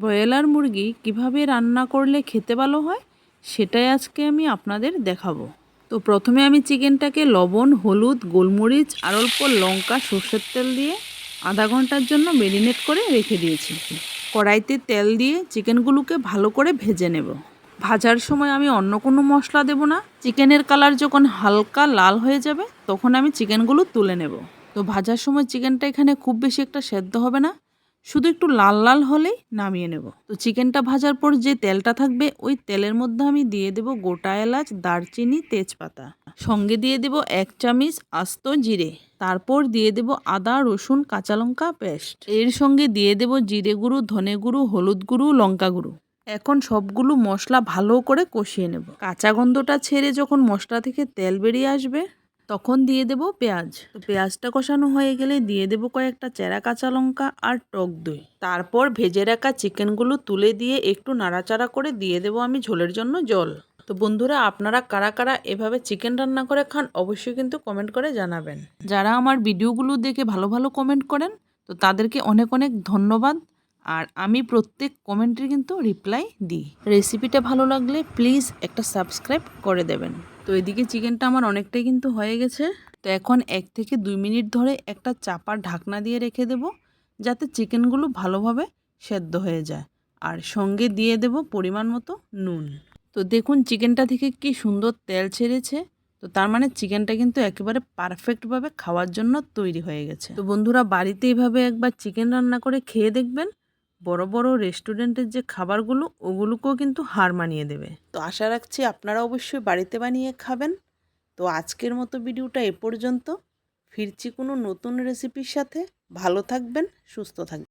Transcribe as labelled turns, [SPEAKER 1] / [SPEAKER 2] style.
[SPEAKER 1] Broiler মুরগি কীভাবে রান্না করলে খেতে ভালো হয়, সেটাই আজকে আমি আপনাদের দেখাবো। তো প্রথমে আমি চিকেনটাকে লবণ, হলুদ, গোলমরিচ আর অল্প লঙ্কা, সর্ষের তেল দিয়ে আধা ঘণ্টার জন্য মেরিনেট করে রেখে দিয়েছি। কড়াইতে তেল দিয়ে চিকেনগুলোকে ভালো করে ভেজে নেব। ভাজার সময় আমি অন্য কোনো মশলা দেব না। চিকেনের কালার যখন হালকা লাল হয়ে যাবে, তখন আমি চিকেনগুলো তুলে নেব। তো ভাজার সময় চিকেনটা এখানে খুব বেশি একটা সেদ্ধ হবে না। শুধু একটু লাল লাল হলেই নামিয়ে নেব। তো চিকেনটা ভাজার পর যে তেলটা থাকবে, ওই তেলের মধ্যে আমি দিয়ে দেব গোটা এলাচ, দারচিনি, তেজপাতা। সঙ্গে দিয়ে দেব এক চামিচ আস্ত জিরে। তারপর দিয়ে দেব আদা, রসুন, কাঁচা লঙ্কা, পেস্ট। এর সঙ্গে দিয়ে দেব জিরে গুঁড়ো, ধনে গুঁড়ো, হলুদ গুঁড়ো, লঙ্কা গুঁড়ো। এখন সবগুলো মশলা ভালো করে কষিয়ে নেব। কাঁচা গন্ধটা ছেড়ে যখন মশলা থেকে তেল বেরিয়ে আসবে তখন দিয়ে দেব পেঁয়াজ। তো পেঁয়াজটা কষানো হয়ে গেলে দিয়ে দেব কয়েকটা চেরা কাঁচা লঙ্কা আর টক দই। তারপর ভেজে রাখা চিকেনগুলো তুলে দিয়ে একটু নাড়াচাড়া করে দিয়ে দেব আমি ঝোলের জন্য জল। তো বন্ধুরা, আপনারা কারা কারা এভাবে চিকেন রান্না করে খান অবশ্যই কিন্তু কমেন্ট করে জানাবেন। যারা আমার ভিডিওগুলো দেখে ভালো ভালো কমেন্ট করেন, তো তাদেরকে অনেক অনেক ধন্যবাদ। আর আমি প্রত্যেক কমেন্টের কিন্তু রিপ্লাই দিই। রেসিপিটা ভালো লাগলে প্লিজ একটা সাবস্ক্রাইব করে দেবেন। তো এদিকে চিকেনটা আমার অনেকটাই কিন্তু হয়ে গেছে। তো এখন এক থেকে দুই মিনিট ধরে একটা চাপার ঢাকনা দিয়ে রেখে দেব, যাতে চিকেনগুলো ভালোভাবে সেদ্ধ হয়ে যায়। আর সঙ্গে দিয়ে দেব পরিমাণ মতো নুন। তো দেখুন চিকেনটা থেকে কি সুন্দর তেল ছেড়েছে। তো তার মানে চিকেনটা কিন্তু একেবারে পারফেক্টভাবে খাওয়ার জন্য তৈরি হয়ে গেছে। তো বন্ধুরা বাড়িতে এইভাবে একবার চিকেন রান্না করে খেয়ে দেখবেন। বড় বড় রেস্টুরেন্টের যে খাবারগুলো, ওগুলোকেও কিন্তু হার মানিয়ে দেবে। তো আশা রাখছি আপনারা অবশ্যই বাড়িতে বানিয়ে খাবেন। তো আজকের মতো ভিডিওটা এ পর্যন্ত। ফিরছি কোনো নতুন রেসিপির সাথে। ভালো থাকবেন, সুস্থ থাকবেন।